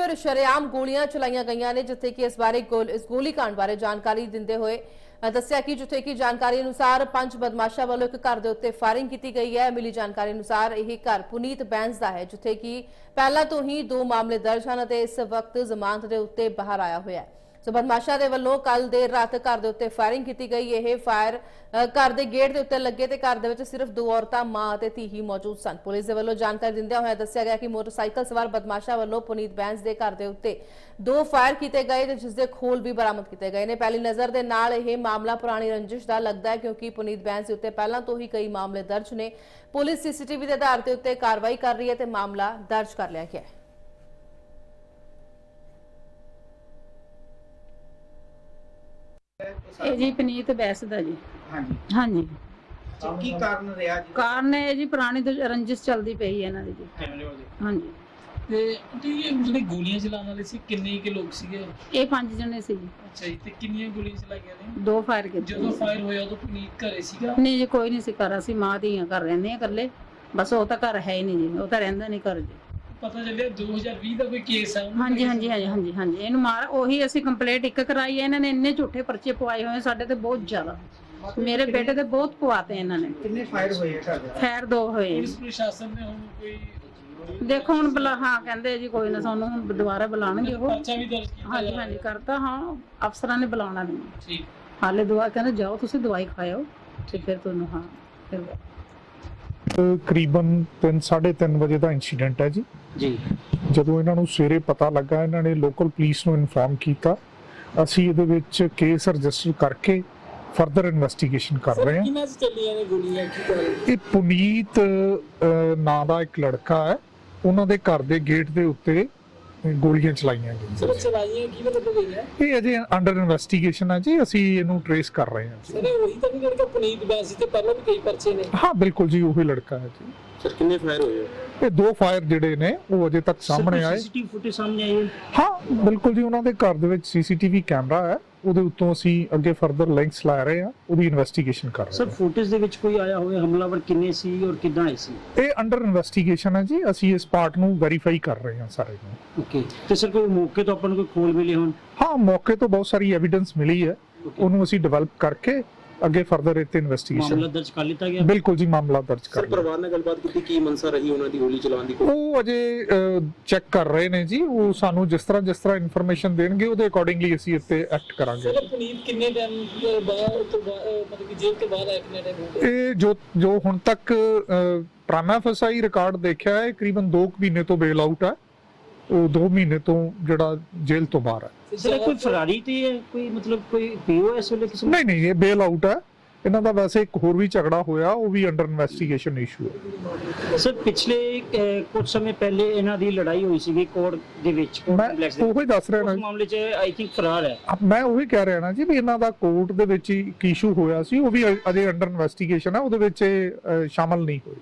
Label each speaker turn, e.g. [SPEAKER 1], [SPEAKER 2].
[SPEAKER 1] ਫਿਰ ਸ਼ਰੇਆਮ ਗੋਲੀਆਂ ਚਲਾਈਆਂ ਗਈਆਂ ਨੇ, ਜਿੱਥੇ ਕਿ ਇਸ ਬਾਰੇ ਗੋਲ- ਇਸ ਗੋਲੀकांड ਬਾਰੇ ਜਾਣਕਾਰੀ ਦਿੰਦੇ ਹੋਏ ਦੱਸਿਆ ਕਿ ਜਿੱਥੇ ਕਿ ਜਾਣਕਾਰੀ ਅਨੁਸਾਰ ਪੰਜ ਬਦਮਾਸ਼ਾਂ ਵੱਲੋਂ ਇੱਕ ਘਰ ਦੇ ਉੱਤੇ ਫਾਇਰਿੰਗ ਕੀਤੀ ਗਈ ਹੈ। ਮਿਲੀ ਜਾਣਕਾਰੀ ਅਨੁਸਾਰ ਇਹ ਘਰ ਪੁਨੀਤ ਬੈਂਸ ਦਾ ਹੈ, ਜਿੱਥੇ ਕਿ ਪਹਿਲਾਂ ਤੋਂ ਹੀ ਦੋ ਮਾਮਲੇ ਦਰਜ ਹਨ ਅਤੇ ਇਸ ਵਕਤ ਜ਼ਮਾਨਤ ਦੇ ਉੱਤੇ ਬਾਹਰ ਆਇਆ ਹੋਇਆ ਹੈ। ਸੋ ਬਦਮਾਸ਼ਾਂ ਦੇ ਵੱਲੋਂ ਕੱਲ ਦੇਰ ਰਾਤ ਘਰ ਦੇ ਉੱਤੇ ਫਾਇਰਿੰਗ ਕੀਤੀ ਗਈ। ਇਹ ਫਾਇਰ ਘਰ ਦੇ ਗੇਟ ਦੇ ਉੱਤੇ ਲੱਗੇ ਤੇ ਘਰ ਦੇ ਵਿੱਚ ਸਿਰਫ ਦੋ ਔਰਤਾਂ, ਮਾਂ ਅਤੇ ਧੀ ਹੀ ਮੌਜੂਦ ਸਨ। ਪੁਲਿਸ ਦੇ ਵੱਲੋਂ ਜਾਣਕਾਰੀ ਦਿੰਦਿਆਂ ਹੋਇਆ ਦੱਸਿਆ ਗਿਆ ਕਿ ਮੋਟਰਸਾਈਕਲ ਸਵਾਰ ਬਦਮਾਸ਼ਾਂ ਵੱਲੋਂ ਪੁਨੀਤ ਬੈਂਸ ਦੇ ਘਰ ਦੇ ਉੱਤੇ ਦੋ ਫਾਇਰ ਕੀਤੇ ਗਏ ਤੇ ਜਿਸ ਦੇ ਖੋਲ ਵੀ ਬਰਾਮਦ ਕੀਤੇ ਗਏ ਨੇ। ਪਹਿਲੀ ਨਜ਼ਰ ਦੇ ਨਾਲ ਇਹ ਮਾਮਲਾ ਪੁਰਾਣੀ ਰੰਜਿਸ਼ ਦਾ ਲੱਗਦਾ ਹੈ ਕਿਉਂਕਿ ਪੁਨੀਤ ਬੈਂਸ ਦੇ ਉੱਤੇ ਪਹਿਲਾਂ ਤੋਂ ਹੀ ਕਈ ਮਾਮਲੇ ਦਰਜ ਨੇ। ਪੁਲਿਸ ਸੀਸੀਟੀਵੀ ਦੇ ਆਧਾਰ ਤੇ ਉੱਤੇ ਕਾਰਵਾਈ ਕਰ ਰਹੀ ਹੈ ਤੇ ਮਾਮਲਾ ਦਰਜ ਕਰ ਲਿਆ ਗਿਆ ਹੈ।
[SPEAKER 2] ਇਹ ਜੀ ਪਨੀਤ ਬੈਸ ਦਾ ਜੀ।
[SPEAKER 3] ਹਾਂਜੀ।
[SPEAKER 2] ਹਾਂਜੀ।
[SPEAKER 3] ਕੀ ਕਾਰਨ ਰਿਹਾ ਜੀ?
[SPEAKER 2] ਕਾਰਨ ਇਹ ਜੀ ਪੁਰਾਣੀ ਦੁ- ਰੰਜਿਸ਼ ਚੱਲਦੀ ਪਈ ਹੈ ਇਹਨਾਂ ਦੀ ਜੀ।
[SPEAKER 4] ਵਾਲੇ
[SPEAKER 2] ਹਾਂਜੀ।
[SPEAKER 4] ਤੇ ਆਂਟੀ ਇਹ ਜਿਹੜੇ ਗੋਲੀਆਂ ਚਲਾਉਣ ਵਾਲੇ ਸੀ ਕਿੰਨੇ ਕੁ ਲੋਕ ਸੀਗੇ?
[SPEAKER 2] ਇਹ ਪੰਜ ਜਣੇ ਸੀ ਜੀ।
[SPEAKER 4] ਅੱਛਾ ਜੀ ਤੇ ਕਿੰਨੀਆਂ ਗੋਲੀਆਂ ਚਲਾਈਆਂ ਨੇ?
[SPEAKER 2] ਦੋ ਫਾਇਰ ਕੀਤੇ
[SPEAKER 4] ਜਦੋਂ ਫਾਇਰ ਹੋਇਆ ਉਦੋਂ ਪੁਨੀਤ ਘਰੇ ਸੀਗਾ?
[SPEAKER 2] ਨਹੀਂ ਜੀ ਕੋਈ ਨਹੀਂ ਸੀ ਘਰ। ਅਸੀਂ ਮਾਂ ਧੀਆਂ ਘਰ ਰਹਿੰਦੇ ਆ ਇਕੱਲੇ। ਬਸ ਉਹ ਤਾਂ ਘਰ ਹੈ ਹੀ ਨਹੀਂ ਜੀ ਉਹ ਤਾਂ ਰਹਿੰਦਾ ਨਹੀਂ ਘਰ ਜੀ।
[SPEAKER 4] ਪਤਾ ਚੱਲਿਆ 2020 ਦਾ ਕੋਈ ਕੇਸ ਆ ਉਹਨੂੰ
[SPEAKER 2] ਹਾਂਜੀ ਹਾਂਜੀ ਹਾਂਜੀ ਹਾਂਜੀ ਹਾਂਜੀ। ਇਹਨੂੰ ਮਾਰ ਉਹੀ ਅਸੀਂ ਕੰਪਲੇਂਟ ਇੱਕ ਕਰਾਈ ਹੈ ਇਹਨਾਂ ਨੇ ਇੰਨੇ ਝੂਠੇ ਪਰਚੇ ਪਵਾਏ ਹੋਏ ਸਾਡੇ ਤੇ ਬਹੁਤ ਜ਼ਿਆਦਾ। ਮੇਰੇ ਬੇਟੇ ਤੇ ਬਹੁਤ ਪਵਾਤੇ ਇਹਨਾਂ ਨੇ।
[SPEAKER 3] ਕਿੰਨੇ ਫਾਇਰ ਹੋਏ ਆ ਘਰ ਦੇ
[SPEAKER 2] ਖੈਰ ਦੋ ਹੋਏ।
[SPEAKER 4] ਪੁਲਿਸ ਪ੍ਰਸ਼ਾਸਨ ਨੇ ਹੁਣ ਕੋਈ
[SPEAKER 2] ਦੇਖੋ ਹੁਣ ਬੁਲਾ ਹਾਂ ਕਹਿੰਦੇ ਜੀ ਕੋਈ ਨਾ ਸਾਨੂੰ ਹੁਣ ਦੁਬਾਰਾ ਬੁਲਾਣਗੇ ਉਹ।
[SPEAKER 4] ਪਰਚਾ ਵੀ ਦਰਜ ਕੀਤਾ
[SPEAKER 2] ਹਾਂਜੀ
[SPEAKER 4] ਜਾ
[SPEAKER 2] ਹਾਂਜੀ ਕਰਤਾ ਹਾਂ ਅਫਸਰਾਂ ਨੇ ਬੁਲਾਉਣਾ ਨਹੀਂ।
[SPEAKER 4] ਠੀਕ।
[SPEAKER 2] ਹਾਲੇ ਦਵਾ ਕਹਿੰਦੇ ਜਾਓ ਤੁਸੀਂ ਦਵਾਈ ਖਾਓ ਤੇ ਫਿਰ ਤੁਹਾਨੂੰ ਹਾਂ ਫਿਰ
[SPEAKER 5] ਤਕਰੀਬਨ 3:30 ਵਜੇ ਦਾ ਇਨਸੀਡੈਂਟ ਹੈ ਜੀ।
[SPEAKER 3] ਜੀ।
[SPEAKER 5] ਜਦੋਂ ਇਹਨਾਂ ਨੂੰ ਸਵੇਰੇ ਪਤਾ ਲੱਗਾ ਇਹਨਾਂ ਨੇ ਲੋਕਲ ਪੁਲਿਸ ਨੂੰ ਇਨਫਾਰਮ ਕੀਤਾ। ਅਸੀਂ ਇਹਦੇ ਵਿੱਚ ਕੇਸ ਰਜਿਸਟਰ ਕਰਕੇ ਫਰਦਰ ਇਨਵੈਸਟੀਗੇਸ਼ਨ ਕਰ ਰਹੇ ਹਾਂ।
[SPEAKER 4] ਕਿੰਨਾ ਚ ਚੱਲੀਆਂ ਨੇ ਗੋਲੀਆਂ? ਕੀ ਕਰ
[SPEAKER 5] ਇਹ ਪੁਨੀਤ ਅਹ, ਨਾਂ ਦਾ ਇੱਕ ਲੜਕਾ ਹੈ। ਉਹਨਾਂ ਦੇ ਘਰ ਦੇ ਗੇਟ ਦੇ ਉੱਤੇ ਗੋਲੀਆਂ ਚਲਾਈਆਂ
[SPEAKER 4] ਸਰ
[SPEAKER 5] ਗਈਆਂ
[SPEAKER 4] ਚਲਾਈਆਂ ਕੀ ਮਤਲਬ ਗਈਆਂ
[SPEAKER 5] ਇਹ ਅਜੇ ਅੰਡਰ ਇਨਵੈਸਟੀਗੇਸ਼ਨ ਹੈ ਜੀ ਅਸੀਂ ਇਹਨੂੰ ਟਰੇਸ ਕਰ ਰਹੇ ਹਾਂ
[SPEAKER 4] ਸਰ ਇਹ ਉਹੀ ਤਾਂ ਨਹੀਂ ਲੜਕਾ ਪੁਨੀਤ ਬੈਂਸ ਤੇ ਪਹਿਲਾਂ ਵੀ ਕਈ ਪਰਚੇ ਨੇ।
[SPEAKER 5] ਹਾਂ ਬਿਲਕੁਲ ਜੀ ਉਹੀ ਲੜਕਾ ਹੈ ਜੀ।
[SPEAKER 6] ਸਰ ਕਿੰਨੇ ਫਾਇਰ ਹੋਏ
[SPEAKER 5] ਇਹ ਦੋ ਫਾਇਰ ਜਿਹੜੇ ਨੇ ਉਹ ਅਜੇ ਤੱਕ ਸਾਹਮਣੇ ਆਏ।
[SPEAKER 6] ਸੀਸੀਟੀਵੀ ਫੁਟੇਜ ਸਾਹਮਣੇ ਆਈ ਹਾਂ?
[SPEAKER 5] ਬਿਲਕੁਲ ਜੀ ਉਹਨਾਂ ਦੇ ਘਰ ਦੇ ਵਿੱਚ ਸੀਸੀਟੀਵੀ ਕੈਮਰਾ ਹੈ। ਉਹਦੇ ਉੱਤੋਂ ਅਸੀਂ ਅੱਗੇ ਫਰਦਰ ਲਿੰਕਸ ਲਾ ਰਹੇ ਹਾਂ ਉਹਦੀ ਇਨਵੈਸਟੀਗੇਸ਼ਨ ਕਰ
[SPEAKER 6] ਸਰ
[SPEAKER 5] ਰਹੇ
[SPEAKER 6] ਫੁਟੇਜ ਦੇ ਵਿੱਚ ਕੋਈ ਆਇਆ ਹੋਵੇ ਹਮਲਾਵਰ ਕਿੰਨੇ ਸੀ ਔਰ ਕਿੱਦਾਂ ਆਏ ਸੀ?
[SPEAKER 5] ਇਹ ਅੰਡਰ ਇਨਵੈਸਟੀਗੇਸ਼ਨ ਹੈ ਜੀ ਅਸੀਂ ਇਸ ਪਾਰਟ ਨੂੰ ਵੈਰੀਫਾਈ ਕਰ ਰਹੇ ਹਾਂ ਸਾਰੇ ਨੂੰ।
[SPEAKER 6] ਓਕੇ ਤੇ ਸਰ ਕੋਈ ਮੌਕੇ ਤੋਂ ਆਪਾਂ ਨੂੰ ਕੋਈ ਖੋਲ ਮਿਲੇ ਹੋਣ?
[SPEAKER 5] ਹਾਂ ਮੌਕੇ ਤੋਂ ਬਹੁਤ ਸਾਰੀ ਐਵੀਡੈਂਸ ਮਿਲੀ ਹੈ। ਉਹਨੂੰ ਅਸੀਂ ਡਿਵੈਲਪ ਕਰਕੇ ਅੱਗੇ ਫਰਦਰ ਇੱਥੇ
[SPEAKER 6] ਮਾਮਲਾ
[SPEAKER 5] ਇਨਵੈਸਟੀਗੇਸ਼ਨ
[SPEAKER 6] ਦਰਜ ਕਰ ਲਿੱਤਾ ਗਿਆ?
[SPEAKER 5] ਬਿਲਕੁਲ ਜੀ ਮਾਮਲਾ ਦਰਜ
[SPEAKER 7] ਸਰ
[SPEAKER 5] ਕਰ ਲਿਆ।
[SPEAKER 7] ਪਰਿਵਾਰ ਨਾਲ ਗੱਲਬਾਤ ਕੀਤੀ ਕੀ ਮਨਸਾ ਰਹੀ ਉਹਨਾਂ ਦੀ ਗੋਲੀ ਚਲਾਉਣ ਦੀ?
[SPEAKER 5] ਉਹ ਅਜੇ ਚੈੱਕ ਕਰ ਰਹੇ ਨੇ ਜੀ। ਉਹ ਸਾਨੂੰ ਜਿਸ ਤਰ੍ਹਾਂ ਜਿਸ ਤਰ੍ਹਾਂ ਇਨਫੋਰਮੇਸ਼ਨ ਦੇਣਗੇ ਉਹਦੇ ਅਕੋਰਡਿੰਗਲੀ ਅਸੀਂ ਇੱਥੇ ਐਕਟ ਕਰਾਂਗੇ।
[SPEAKER 4] ਸਰ ਪੁਨੀਤ ਕਿੰਨੇ ਟਾਈਮ ਬਾਅਦ ਤੋਂ ਮਤਲਬ ਕਿ ਜੇਲ੍ਹ ਤੋਂ ਬਾਅਦ ਆਇਆ ਕਿੰਨੇ ਟਾਈਮ
[SPEAKER 5] ਇਹ ਜੋ ਜੋ ਹੁਣ ਤੱਕ ਪ੍ਰਾਮਾ ਫਸਾਈ ਰਿਕਾਰਡ ਦੇਖਿਆ ਹੈ ਕਰੀਬਨ 2 ਮਹੀਨੇ ਤੋਂ ਬੇਲ ਆਊਟ ਹੈ ਉਹ 2 ਮਹੀਨੇ ਤੋਂ ਜਿਹੜਾ ਜੇਲ੍ਹ ਤੋਂ ਬਾਹਰ ਹੈ।
[SPEAKER 6] ਸਰ ਕੋਈ ਫਰਾਰੀ ਤੇ ਹੈ ਕੋਈ ਮਤਲਬ ਕੋਈ ਪੀਓਐਸ ਵਾਲੇ ਕਿਸੇ
[SPEAKER 5] ਨਹੀਂ ਨਹੀਂ ਇਹ ਬੇਲ ਆਊਟ ਹੈ। ਇਹਨਾਂ ਦਾ ਵੈਸੇ ਇੱਕ ਹੋਰ ਵੀ ਝਗੜਾ ਹੋਇਆ ਉਹ ਵੀ ਅੰਡਰ ਇਨਵੈਸਟੀਗੇਸ਼ਨ ਇਸ਼ੂ ਹੈ।
[SPEAKER 6] ਸਰ ਪਿਛਲੇ ਕੁਝ ਸਮੇਂ ਪਹਿਲੇ ਇਹਨਾਂ ਦੀ ਲੜਾਈ ਹੋਈ ਸੀਗੀ ਕੋਰਟ ਦੇ ਵਿੱਚ ਕੰਪਲੈਕਸ
[SPEAKER 5] ਉਹੀ ਦੱਸ ਰਿਹਾ ਨਾ।
[SPEAKER 6] ਮਾਮਲੇ 'ਚ ਆਈ ਥਿੰਕ ਫਰਾਰ ਹੈ।
[SPEAKER 5] ਮੈਂ ਉਹੀ ਕਹਿ ਰਿਹਾ ਨਾ ਜੀ ਵੀ ਇਹਨਾਂ ਦਾ ਕੋਰਟ ਦੇ ਵਿੱਚ ਹੀ ਇੱਕ ਇਸ਼ੂ ਹੋਇਆ ਸੀ ਉਹ ਵੀ ਅਜੇ ਅੰਡਰ ਇਨਵੈਸਟੀਗੇਸ਼ਨ ਹੈ ਉਹਦੇ ਵਿੱਚ ਸ਼ਾਮਲ ਨਹੀਂ ਹੋਏ